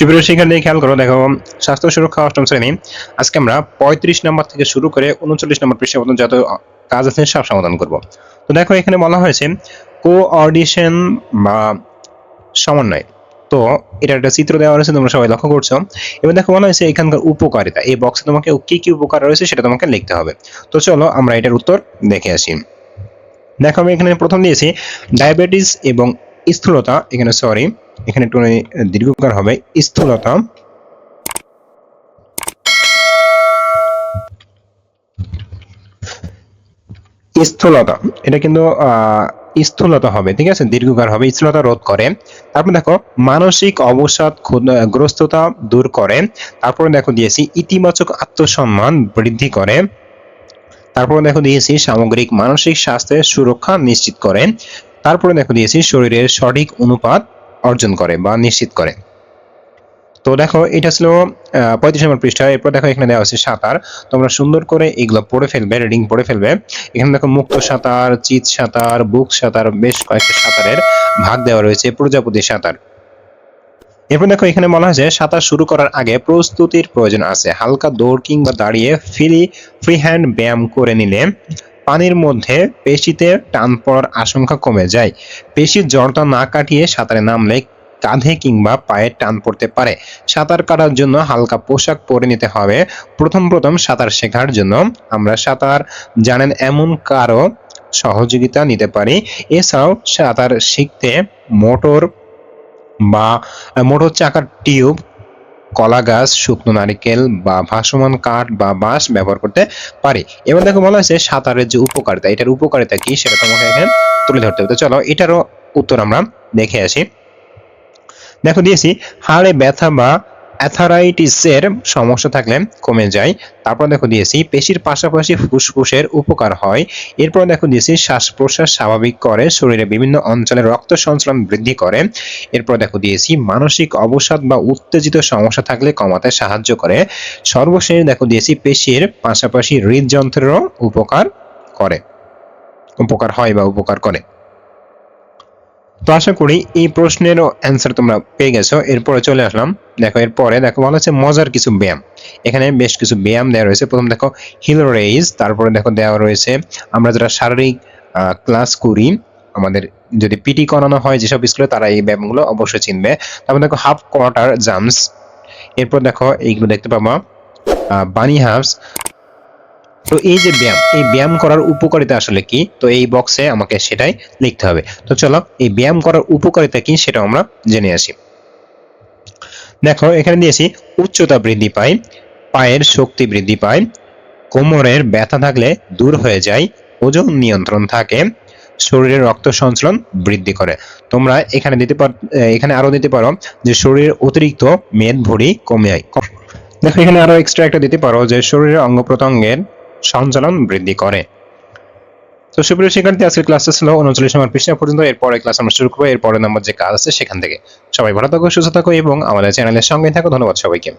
সুপ্রিয় শিক্ষার্থী, খেয়াল করো, দেখো, স্বাস্থ্য সুরক্ষা অষ্টম শ্রেণি। আজকে আমরা পঁয়ত্রিশ নম্বর থেকে শুরু করে উনচল্লিশ নম্বর পৃষ্ঠা পর্যন্ত যত কাজ আছে সব সমাধান করব। তো দেখো, এখানে বলা হয়েছে কোঅর্ডিনেশন বা সমন্বয়। তো এটা একটা চিত্র দেওয়া রয়েছে, তোমরা সবাই লক্ষ্য করছ। এবার দেখো, বলা হয়েছে এখানকার উপকারিতা। এই বক্সে তোমাকে কি কি উপকার রয়েছে সেটা তোমাকে লিখতে হবে। তো চলো, আমরা এটার উত্তর দেখে আসি। দেখো, আমি এখানে প্রথম দিয়েছি ডায়াবেটিস এবং স্থূলতা, এখানে সরি এখানে একটু দীর্ঘকার হবে, স্থূলতা। স্থূলতা, এটা কিন্তু স্থূলতা হবে, ঠিক আছে? দীর্ঘকার হবে, স্থূলতা রোধ করে। তারপর দেখো, মানসিক অবসাদ গ্রস্ততা দূর করে। তারপরে দেখো দিয়েছি, ইতিবাচক আত্মসম্মান বৃদ্ধি করে। তারপরে দেখো দিয়েছি, সামগ্রিক মানসিক স্বাস্থ্যের সুরক্ষা নিশ্চিত করে। তারপরে দেখো দিয়েছি, শরীরের সঠিক অনুপাত অর্জন করে বা নিশ্চিত করে। তো দেখো, এটা ছিল পঁয়ত্রিশ নম্বর পৃষ্ঠা। এরপর দেখো এখানে দেওয়া আছে সাঁতার। তোমরা সুন্দর করে এগুলো পড়ে ফেলবে, রিডিং পড়ে ফেলবে। এখানে দেখো মুক্ত সাঁতার, চিত সাঁতার, বুক সাঁতার, বেশ কয়েকটা সাঁতারের ভাগ দেওয়া রয়েছে, প্রজাপতি সাঁতার। এরপর দেখো এখানে বলা হয়েছে, সাঁতার শুরু করার আগে প্রস্তুতির প্রয়োজন আছে। হালকা দৌড় কিংবা দাঁড়িয়ে ফ্রি ফ্রি হ্যান্ড ব্যায়াম করে নিলে পানির মধ্যে পেশিতে টান পড়ার আশঙ্কা কমে যায়। পেশির জড়তা না কাটিয়ে সাঁতারে নামলে কাঁধে কিংবা পায়ে টান পড়তে পারে। সাঁতার কাটার জন্য হালকা পোশাক পরে নিতে হবে। প্রথম প্রথম সাঁতার শেখার জন্য আমরা সাঁতার জানেন এমন কারও সহযোগিতা নিতে পারি। এছাড়াও সাঁতার শিখতে মোটর বা মোটর চাকার টিউব কলা গাছ, শুকনো নারিকেল বা ভাসমান কাঠ বা বাঁশ ব্যবহার করতে পারি। এবার দেখো বলা হয়েছে সাঁতারের যে উপকারিতা, এটার উপকারিতা কি সেটা তোমাকে এখানে তুলে ধরতে হবে। চলো, এটারও উত্তর আমরা দেখে আসি। দেখো দিয়েছি, হাড়ে ব্যথা বা অ্যাথারাইটিসের সমস্যা থাকলে কমে যায়। তারপর দেখো দিয়েছি, পেশির পাশাপাশি ফুসফুসের উপকার হয়। এরপর দেখো দিয়েছি শ্বাস প্রশ্বাস স্বাভাবিক করে, শরীরে বিভিন্ন অঞ্চলে রক্ত সঞ্চালন বৃদ্ধি করে। এরপর দেখো দিয়েছি, মানসিক অবসাদ বা উত্তেজিত সমস্যা থাকলে কমাতে সাহায্য করে। সর্বশেষ দেখো দিয়েছি, পেশির পাশাপাশি হৃদযন্ত্রেরও উপকার করে। উপকার হয় বা উপকার করে। তো আশা করি এই প্রশ্নেরও অ্যান্সার তোমরা পেয়ে গেছো। এরপরে চলে আসলাম দেখো, এরপরে দেখো বলা হচ্ছে মজার কিছু ব্যায়াম। এখানে বেশ কিছু ব্যায়াম দেওয়া রয়েছে। প্রথম দেখো হিল রেইজ তারপরে দেখো দেওয়া রয়েছে, আমরা যারা শারীরিক ক্লাস করি, আমাদের যদি পিটি করানো হয় যেসব স্কুলে তারা এই ব্যায়ামগুলো অবশ্যই চিনবে। তারপর দেখো হাফ কোয়ার্টার জাম্পস এরপর দেখো, এইগুলো দেখতে পাবো বানি হাফস তো এই যে ব্যায়াম, এই ব্যায়াম করার উপকারিতা আসলে কি? তো এই বক্সে আমাকে সেটাই লিখতে হবে। তো চলো, এই ব্যায়াম করার উপকারিতা কি সেটা আমরা জেনে আসি। দেখো, এখানে দিয়েছি, উচ্চতা বৃদ্ধি পায়, পায়ের শক্তি বৃদ্ধি পায়, কোমরের ব্যথা থাকলে দূর হয়ে যায়, ওজন নিয়ন্ত্রণ থাকে, শরীরের রক্ত সঞ্চালন বৃদ্ধি করে। তোমরা এখানে দিতে পার এখানে আরও দিতে পারো যে শরীরের অতিরিক্ত মেদ ভরি কমে যায়। দেখো, এখানে আরও এক্সট্রা একটা দিতে পারো যে শরীরের অঙ্গ প্রত্যঙ্গের সঞ্চালন বৃদ্ধি করে। তো সুপ্রিয় শিক্ষার্থী, আজকের ক্লাসটা ছিল উনচল্লিশ নম্বর পৃষ্ঠা পর্যন্ত। এরপরে ক্লাস আমরা শুরু করব। এরপরে নম্বর যে কাজ আছে সেখান থেকে। সবাই ভালো থাকো, সুস্থ থাকো এবং আমাদের চ্যানেলের সঙ্গে থাকো। ধন্যবাদ সবাইকে।